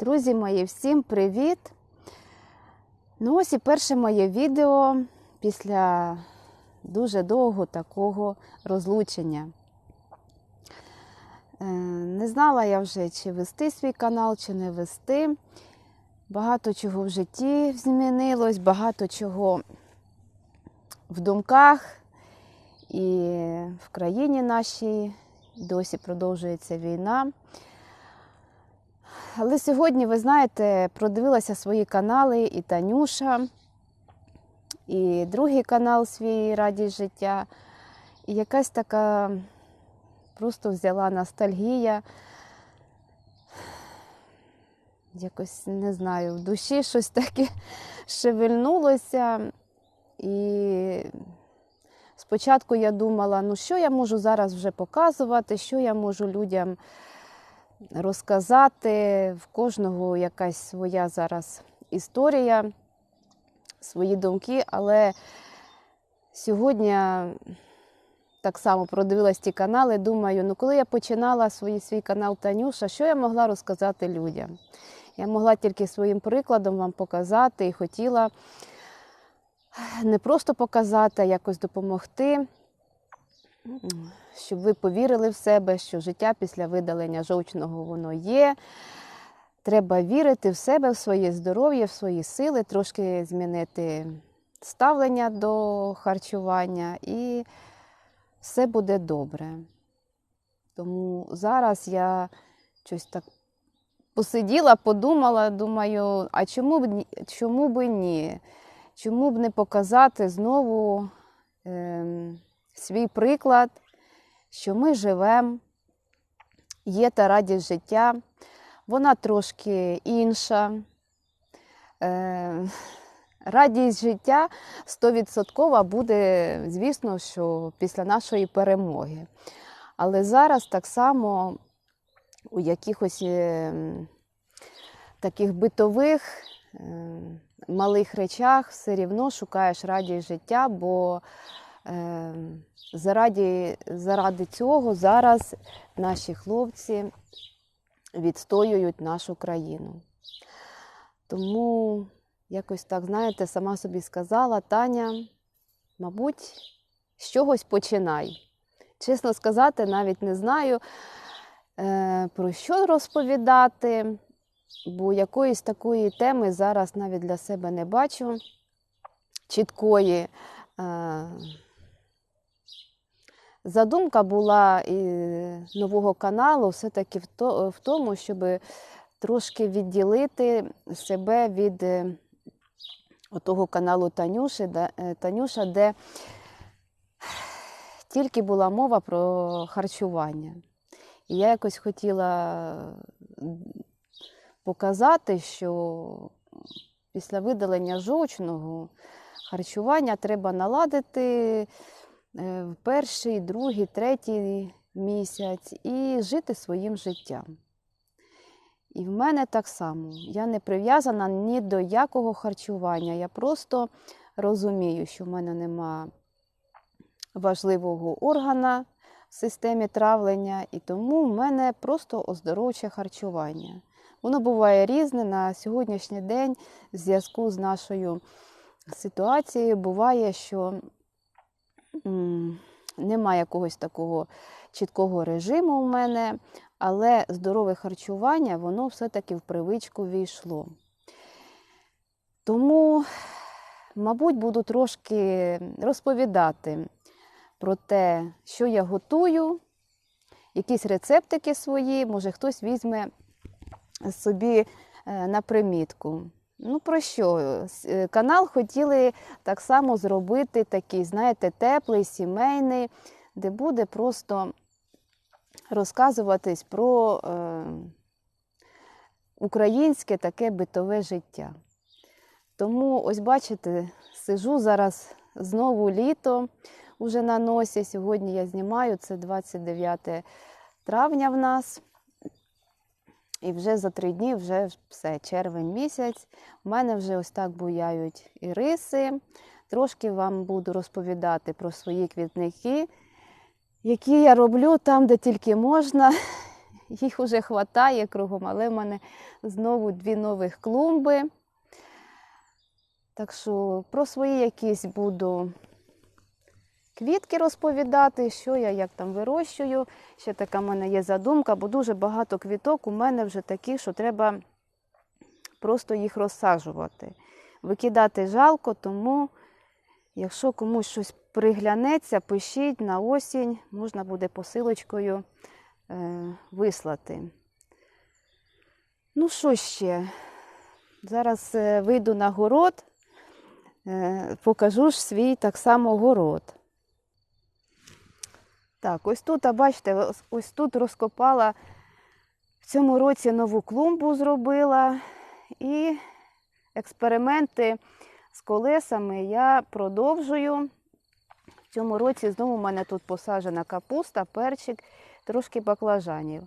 Друзі мої, всім привіт! Ну ось і перше моє відео після дуже довго такого розлучення. Е, Не знала я вже, чи вести свій канал, чи не вести. Багато чого в житті змінилось, багато чого в думках і в країні нашій досі продовжується війна. Але сьогодні, ви знаєте, продивилася свої канали і Танюша, і другий канал свій Радість життя. І якась така просто взяла ностальгія. Якось не знаю, в душі щось таке шевельнулося. І спочатку я думала, ну що я можу зараз вже показувати, що я можу людям розказати. В кожного якась своя зараз історія, свої думки, але сьогодні так само продивилась ті канали, думаю, ну коли я починала свій, свій канал Танюша, що я могла розказати людям? Я могла тільки своїм прикладом вам показати і хотіла не просто показати, а якось допомогти, щоб ви повірили в себе, що життя після видалення жовчного воно є. Треба вірити в себе, в своє здоров'я, в свої сили, трошки змінити ставлення до харчування, і все буде добре. Тому зараз я щось так посиділа, подумала, думаю, а чому б чому б ні? Чому б не показати знову ем, свій приклад, що ми живемо, є та радість життя, вона трошки інша. Е, радість життя 100% буде, звісно, що після нашої перемоги. Але зараз так само у якихось ем, таких битових ем, малих речах все рівно шукаєш радість життя, бо е, заради, заради цього зараз наші хлопці відстоюють нашу країну. Тому якось так, знаєте, сама собі сказала, Таня, мабуть, з чогось починай. Чесно сказати, навіть не знаю, е, про що розповідати бо якоїсь такої теми зараз навіть для себе не бачу чіткої. Задумка була і нового каналу все-таки в то- в тому, щоб трошки відділити себе від е, того каналу Танюші, е, Танюша, де тільки була мова про харчування. І я якось хотіла показати, що після видалення жовчного харчування треба наладити в перший, другий, третій місяць і жити своїм життям. І в мене так само. Я не прив'язана ні до якого харчування. Я просто розумію, що в мене нема важливого органа в системі травлення, і тому в мене просто оздоровче харчування. Воно буває різне на сьогоднішній день, в зв'язку з нашою ситуацією, буває, що немає якогось такого чіткого режиму у мене, але здорове харчування, воно все-таки в привичку війшло. Тому, мабуть, буду трошки розповідати про те, що я готую, якісь рецептики свої, може хтось візьме собі е, на примітку. Ну, про що? Е, Канал хотіли так само зробити такий, знаєте, теплий, сімейний, де буде просто розказуватись про е, українське таке битове життя. Тому, ось бачите, сижу зараз знову літо уже на носі. Сьогодні я знімаю, це 29 травня в нас. І вже за три дні, вже все, червень місяць. У мене вже ось так буяють і риси. Трошки вам буду розповідати про свої квітники, які я роблю там, де тільки можна. їх вже хватає кругом, але в мене знову дві нових клумби. Так що про свої якісь буду квітки розповідати, що я як там вирощую. Ще така в мене є задумка, бо дуже багато квіток у мене вже такі, що треба просто їх розсаджувати. Викидати жалко, тому якщо комусь щось приглянеться, пишіть на осінь, можна буде посилочкою е, вислати. Ну, що ще? Зараз е, вийду на город, е, покажу ж свій так само город. Так, ось тут, а бачите, ось, тут розкопала в цьому році нову клумбу зробила. І експерименти з колесами я продовжую. В цьому році знову в мене тут посаджена капуста, перчик, трошки баклажанів.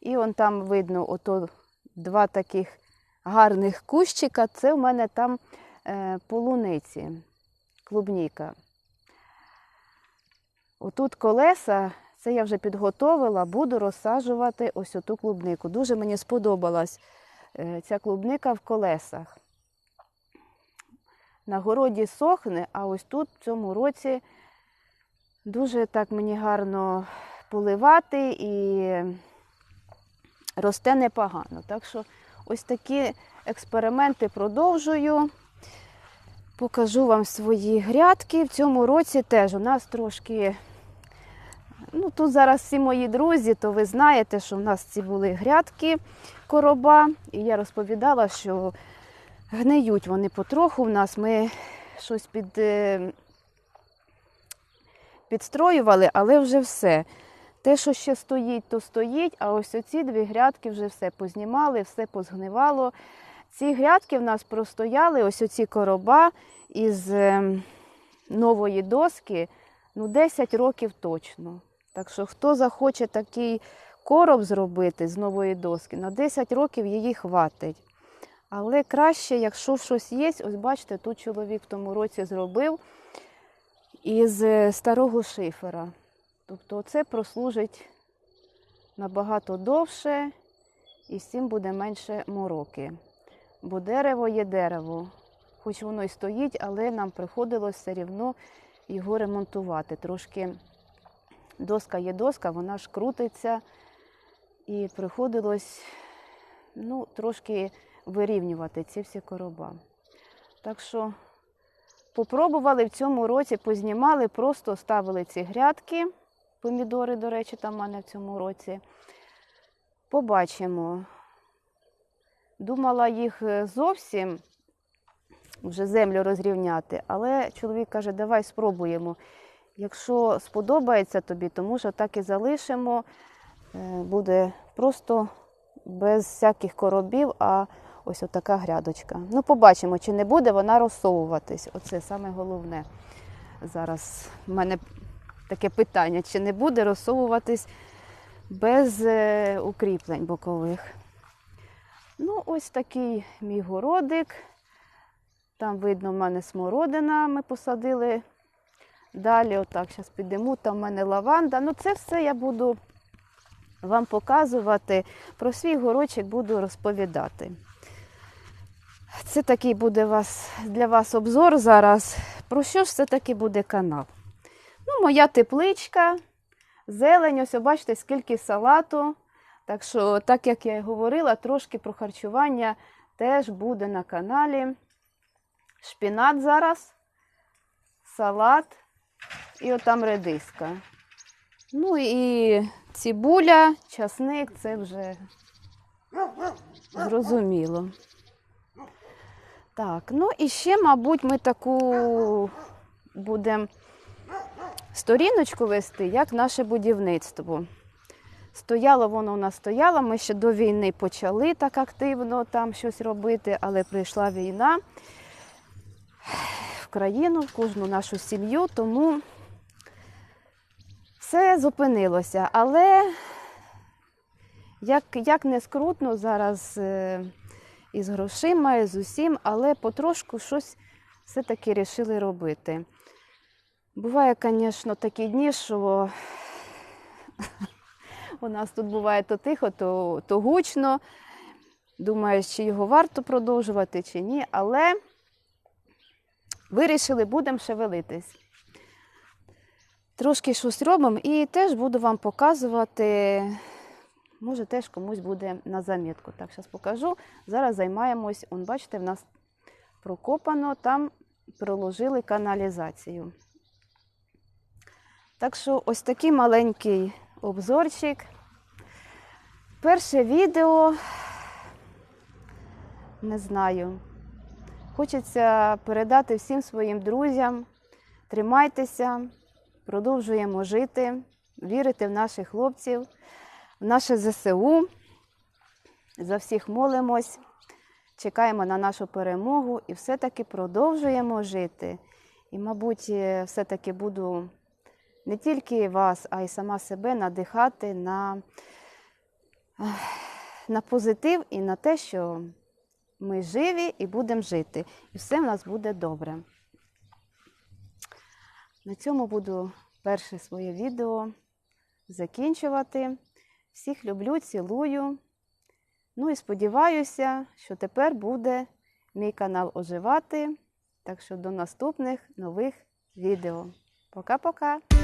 І он там видно ото два таких гарних кущика. Це в мене там е, полуниці, клубніка. Отут колеса, це я вже підготовила, буду розсаджувати ось оту клубнику. Дуже мені сподобалась е, ця клубника в колесах. На городі сохне, а ось тут в цьому році дуже так мені гарно поливати і росте непогано. Так що ось такі експерименти продовжую. Покажу вам свої грядки. В цьому році теж у нас трошки. Ну, тут зараз всі мої друзі, то ви знаєте, що в нас ці були грядки короба. І я розповідала, що гниють вони потроху. В нас ми щось під, е, підстроювали, але вже все. Те, що ще стоїть, то стоїть, а ось оці дві грядки вже все познімали, все позгнивало. Ці грядки в нас простояли, ось оці короба із е, нової доски, ну 10 років точно. Так що, хто захоче такий короб зробити з нової доски, на 10 років її хватить. Але краще, якщо щось є, ось бачите, тут чоловік в тому році зробив із е, старого шифера. Тобто це прослужить набагато довше і всім буде менше мороки. Бо дерево є дерево. Хоч воно і стоїть, але нам приходилось все рівно його ремонтувати. Трошки доска є доска, вона ж крутиться, і приходилось ну, трошки вирівнювати ці всі короба. Так що попробували в цьому році, познімали, просто ставили ці грядки. Помідори, до речі, там в мене в цьому році. Побачимо. Думала їх е, зовсім вже землю розрівняти, але чоловік каже, давай спробуємо. Якщо сподобається тобі, то може так і залишимо. Е, Буде просто без всяких коробів, а ось отака грядочка. Ну, побачимо, чи не буде вона розсовуватись. Оце саме головне. Зараз в мене таке питання, чи не буде розсовуватись без е, укріплень бокових. Ну, ось такий мій городик. Там видно, в мене смородина ми посадили. Далі, отак, зараз підемо, там в мене лаванда. Ну, це все я буду вам показувати. Про свій горочок буду розповідати. Це такий буде вас, для вас обзор зараз. Про що ж це таки буде канал? Ну, моя тепличка, зелень, ось бачите, скільки салату. Так що, так як я і говорила, трошки про харчування теж буде на каналі. Шпінат зараз, салат і отам редиска. Ну і цибуля, часник це вже зрозуміло. Так, ну і ще, мабуть, ми таку будемо сторіночку вести, як наше будівництво. Стояло воно у нас стояло, ми ще до війни почали так активно там щось робити, але прийшла війна в країну, в кожну нашу сім'ю, тому все зупинилося. Але як, як не скрутно зараз е, із грошима, і з усім, але потрошку щось все-таки вирішили робити. Буває, звісно, такі дні, що У нас тут буває то тихо, то, то гучно. Думаєш, чи його варто продовжувати, чи ні, але вирішили, будемо шевелитись. Трошки щось робимо і теж буду вам показувати. Може, теж комусь буде на замітку. Так, зараз покажу. Зараз займаємось, он, бачите, в нас прокопано, там проложили каналізацію. Так що ось такий маленький обзорчик. Перше відео, не знаю. Хочеться передати всім своїм друзям. Тримайтеся, продовжуємо жити, вірити в наших хлопців, в наше ЗСУ. За всіх молимось, чекаємо на нашу перемогу і все-таки продовжуємо жити. І, мабуть, е, все-таки буду не тільки вас, а й сама себе надихати на, на позитив і на те, що ми живі і будемо жити. І все в нас буде добре. На цьому буду перше своє відео закінчувати. Всіх люблю, цілую. Ну і сподіваюся, що тепер буде мій канал оживати. Так що до наступних нових відео. Пока-пока!